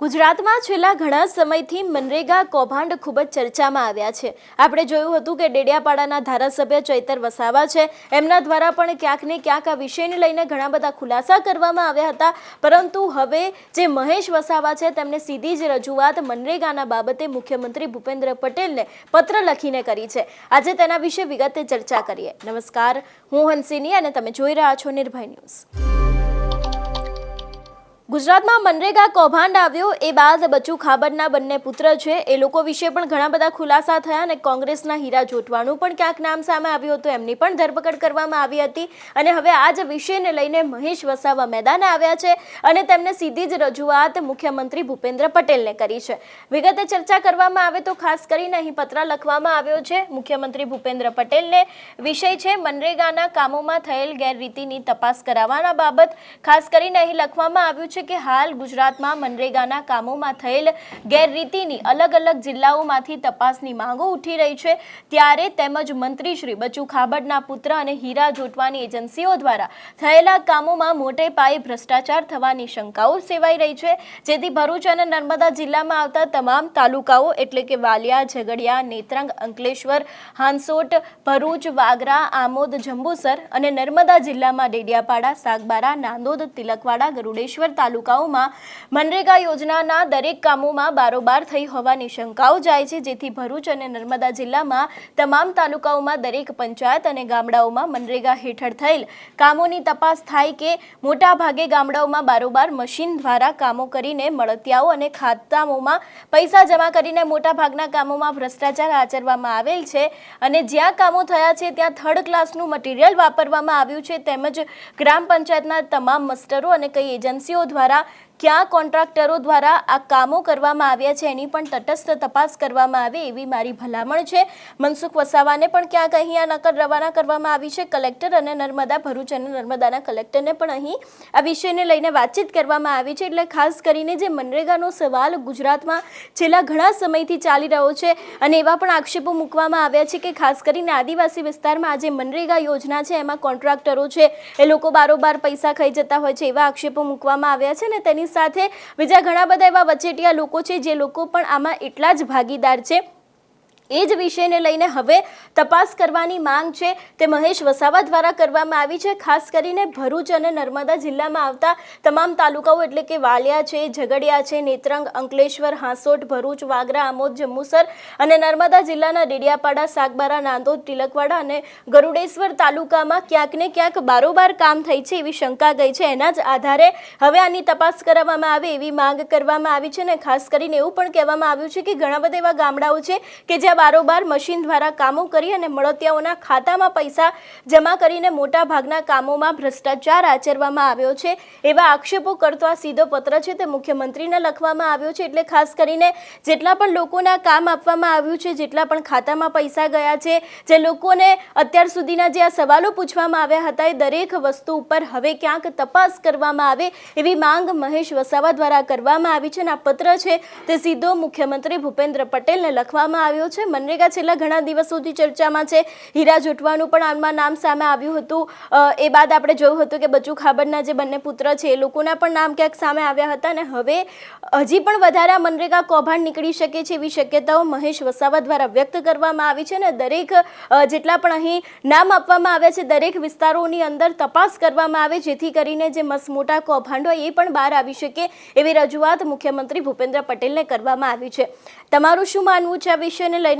ગુજરાતમાં છેલ્લા ઘણા સમયથી મનરેગા કૌભાંડ ખૂબ જ ચર્ચામાં આવ્યા છે. આપણે જોયું હતું કે ડેડિયાપાડાના ધારાસભ્ય ચૈતર વસાવા છે. એમના દ્વારા પણ ક્યાંક ને ક્યાંક આ વિષયને લઈને ઘણા બધા ખુલાસા કરવામાં આવ્યા હતા. પરંતુ હવે જે મહેશ વસાવા છે તેમણે સીધી જ રજૂઆત મનરેગાના બાબતે મુખ્યમંત્રી ભૂપેન્દ્ર પટેલને પત્ર લખીને કરી છે. આજે તેના વિશે વિગતે ચર્ચા કરીએ. નમસ્કાર, હું હંસિની અને તમે જોઈ રહ્યા છો નિર્ભય ન્યૂઝ. ગુજરાતમાં મનરેગા કૌભાંડ આવ્યું એ બાદ બચુ ખાબડના બંને પુત્ર છે. એ લોકો વિશે પણ ઘણા બધા ખુલાસા થયા અને કોંગ્રેસના હીરા જોટવાનું પણ ક્યાંક નામ સામે આવ્યું હતું. એમની પણ ધરપકડ કરવામાં આવી હતી અને હવે આ જ વિષયને લઈને મહેશ વસાવા મેદાને આવ્યા છે અને તેમને સીધી જ રજૂઆત મુખ્યમંત્રી ભૂપેન્દ્ર પટેલને કરી છે. વિગતે ચર્ચા કરવામાં આવે તો ખાસ કરીને અહીં પત્ર લખવામાં આવ્યો છે. મુખ્યમંત્રી ભૂપેન્દ્ર પટેલને વિષય છે મનરેગાના કામોમાં થયેલ ગેરરીતિની તપાસ કરાવવાના બાબત. ખાસ કરીને અહીં લખવામાં આવ્યું છે કે હાલ ગુજરાતમાં મનરેગાના કામોમાં થયેલ ગેરરીતિની અલગ અલગ જિલ્લાઓમાંથી તપાસની માંગો ઉઠી રહી છે. ત્યારે તેમજ મંત્રી બચુ ખાબડના પુત્ર અને હીરા જોટવાની એજન્સીઓ દ્વારા થયેલા કામોમાં મોટે પાયે ભ્રષ્ટાચાર થવાની શંકાઓ સેવાઈ રહી છે. જેથી ભરૂચ અને નર્મદા જિલ્લામાં આવતા તમામ તાલુકાઓ એટલે કે વાલિયા, ઝઘડિયા, નેત્રંગ, અંકલેશ્વર, હાંસોટ, ભરૂચ, વાગરા, આમોદ, જંબુસર અને નર્મદા જિલ્લામાં ડેડિયાપાડા, સાગબારા, નાંદોદ, તિલકવાડા, ગરુડેશ્વર તાલુકાઓમાં મનરેગા યોજનાના દરેક કામોમાં બારોબાર થઈ હોવાની શંકાઓ જાય છે, જેથી ભરૂચ અને નર્મદા જિલ્લામાં તમામ તાલુકાઓમાં દરેક પંચાયત અને ગામડાઓમાં મનરેગા હેઠળ થયેલ કામોની તપાસ થાય કે મોટા ભાગે ગામડાઓમાં બારોબાર મશીન દ્વારા કામો કરીને મળતિયાઓ અને ખાતામોમાં પૈસા જમા કરીને મોટાભાગના કામોમાં ભ્રષ્ટાચાર આચરવામાં આવેલ છે અને જ્યાં કામો થયા છે, ત્યાં થર્ડ ક્લાસનું મટીરિયલ વાપરવામાં આવ્યું છે, તેમજ ગ્રામ પંચાયતના તમામ મસ્ટરો અને કઈ એજન્સીઓ દ્વારા દ્વારા ક્યાં કોન્ટ્રાક્ટરો દ્વારા આ કામો કરવામાં આવ્યા છે એની પણ તટસ્થ તપાસ કરવામાં આવે એવી મારી ભલામણ છે. મનસુખ વસાવાને પણ ક્યાંક અહીં આ નકલ રવાના કરવામાં આવી છે. કલેક્ટર અને નર્મદા ભરૂચ અને નર્મદાના કલેક્ટરને પણ અહીં આ વિષયને લઈને વાતચીત કરવામાં આવી છે. એટલે ખાસ કરીને જે મનરેગાનો સવાલ ગુજરાતમાં છેલ્લા ઘણા સમયથી ચાલી રહ્યો છે અને એવા પણ આક્ષેપો મૂકવામાં આવ્યા છે કે ખાસ કરીને આદિવાસી વિસ્તારમાં આ જે મનરેગા યોજના છે, એમાં કોન્ટ્રાક્ટરો છે, એ લોકો બારોબાર પૈસા ખાઈ જતા હોય છે એવા આક્ષેપો મૂકવામાં આવ્યા છે ને તેની સાથે બીજા ઘણા બધા એવા વચેટિયા લોકો છે જે લોકો પણ આમાં એટલા જ ભાગીદાર છે. એ જ વિષયને લઈને હવે તપાસ કરવાની માંગ છે. તે મહેશ વસાવા દ્વારા કરવામાં આવી છે. ખાસ કરીને ભરૂચ અને નર્મદા જિલ્લામાં આવતા તમામ તાલુકાઓ એટલે કે વાલિયા છે, ઝઘડિયા છે, નેત્રંગ, અંકલેશ્વર, હાંસોટ, ભરૂચ, વાગરા, આમોદ, જંબુસર અને નર્મદા જિલ્લાના ડેડિયાપાડા, સાગબારા, નાંદોદ, તિલકવાડા અને ગરુડેશ્વર તાલુકામાં ક્યાંક ને ક્યાંક બારોબાર કામ થઈ છે એવી શંકા ગઈ છે. એના જ આધારે હવે આની તપાસ કરાવવામાં આવે એવી માંગ કરવામાં આવી છે અને ખાસ કરીને એવું પણ કહેવામાં આવ્યું છે કે ઘણા બધા એવા ગામડાઓ છે કે જ્યાં બારોબાર મશીન દ્વારા કામો કરી અને મળતિયાઓના ખાતામાં પૈસા જમા કરીને મોટા ભાગના કામોમાં ભ્રષ્ટાચાર આચરવામાં આવ્યો છે. એવા આક્ષેપો કરતો આ સીધો પત્ર છે તે મુખ્યમંત્રીને લખવામાં આવ્યો છે. એટલે ખાસ કરીને જેટલા પણ લોકોના કામ આપવામાં આવ્યું છે, જેટલા પણ ખાતામાં પૈસા ગયા છે, જે લોકોને અત્યાર સુધીના જે આ સવાલો પૂછવામાં આવ્યા હતા, એ દરેક વસ્તુ ઉપર હવે ક્યાંક તપાસ કરવામાં આવે એવી માંગ મહેશ વસાવા દ્વારા કરવામાં આવી છે. અને આ પત્ર છે તે સીધો મુખ્યમંત્રી ભૂપેન્દ્ર પટેલને લખવામાં આવ્યો છે. મનરેગા છેલ્લા ઘણા દિવસોથી ચર્ચામાં છે. હીરા જૂટવાનું પણ આમાં નામ સામે આવ્યું હતું. એ બાદ આપણે જોયું હતું કે બચુ ખાબડના જે બંને પુત્ર છે, એ લોકોના પણ નામ ક્યાંક સામે આવ્યા હતા અને હવે હજી પણ વધારે મનરેગા કૌભાંડ નીકળી શકે છે એવી શક્યતાઓ મહેશ વસાવા દ્વારા વ્યક્ત કરવામાં આવી છે અને દરેક જેટલા પણ અહીં નામ આપવામાં આવ્યા છે, દરેક વિસ્તારોની અંદર તપાસ કરવામાં આવે જેથી કરીને જે મસમોટા કૌભાંડ હોય એ પણ બહાર આવી શકે એવી રજૂઆત મુખ્યમંત્રી ભૂપેન્દ્ર પટેલને કરવામાં આવી છે. તમારું શું માનવું છે આ વિષયને લઈને?